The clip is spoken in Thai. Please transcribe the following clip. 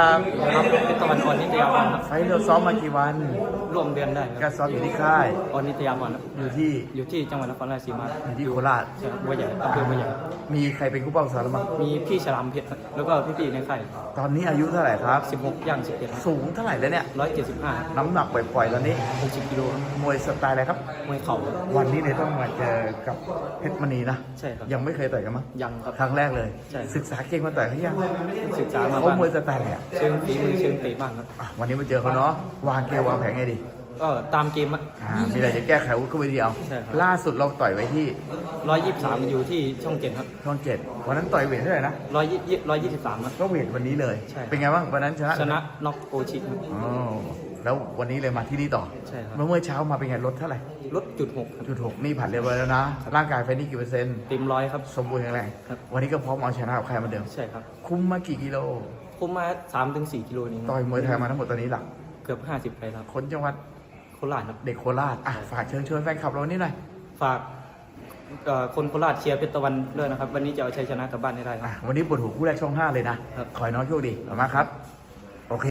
ครับครับเป็นตะวันอ่อนนิตยาวันครับไฟล์เราซ้อมมากี่วันร่วมเดือนได้คก็รับซ้อมอยู่ที่ค่ายอ่อนนิตยาวันครับอยู่ที่อยู่ที่จังหวัดนครราชสีมาอยู่ที่โคราช ใช่ครับบัวใหญ่อำเภอบัวใหญ่มีใครเป็นคู่เป้าสารบ้างมีพี่ฉลามเพชรครับแล้วก็พี่ๆในค่ายตอนนี้อายุเท่าไหร่ครับ 16ย่าง17สูงเท่าไหร่แล้วเนี่ย 175 น้ำหนักปล่อยๆตอนนี้ 60กิโลครับมวยสไตล์อะไรครับ มวยเข่าครับวันนี้เนี่ยต้องมาเจอกับเพชรมณีนะ ใช่ครับ ยังไม่เคยต่อยกันมั้งยังครับ ครั้งแรกเลย ใช่ ศึกษาเก่งมาต่อยเขายังศึกษามาเขาบ้างมวยสไตล์อะไรอะเชิงฝีมือเชิงเตะบ้างครับอะวันนี้มาเจอเขาเนาะวางเกมวางแผนไงดีก็ตามเกมอะ อ่ามีอะไรจะแก้ไขวุ้นก็ไปเดียวใช่ครับ ล่าสุดเราต่อยไว้ที่123อยู่ที่ช่องเจ็ดครับช่องเจ็ดวันนั้นต่อยเวทเท่าไหร่นะ120 123ครับ ก็เวทวันนี้เลย ใช่ เป็นไงบ้างวันนั้นชนะชนะน็อกโอชิครับ อ๋อแล้ววันนี้เลยมาที่นี่ต่อใช่ครับ เมื่อเมื่อเช้ามาเป็นไงลดเท่าไหร่ลดจุดหกครับ จุดหกนี่ผ่านเรียบร้อยแล้วนะร่างกายไฟนี่กี่เปอร์เซ็นต์เต็มร้อยครับ สมบูรณ์แข็งแรงครับ วันนี้ก็พร้อมเอาชนะกับใครเหมาเดิม ใช่ครับ คุ้มมากี่กิโล คุมมา3-4กิโลนี้ต่อยมวยไทยมาทั้งหมดตอนนี้หลักเกือบ50ไปครับคนจังหวัดโคราชครับ เด็กโคราชอะฝากเชิญชวนแฟนคลับเรานี่หน่อยฝากเอ่อคนโคราชเชียร์เพชรตะวันด้วยนะครับ วันนี้จะเอาชัยชนะกลับบ้านให้ได้คอะรับวันนี้ปวดหัวคู่แรกช่องห้าเลยนะครับ ขอให้น้องโชคดีขอบคุณมากครับ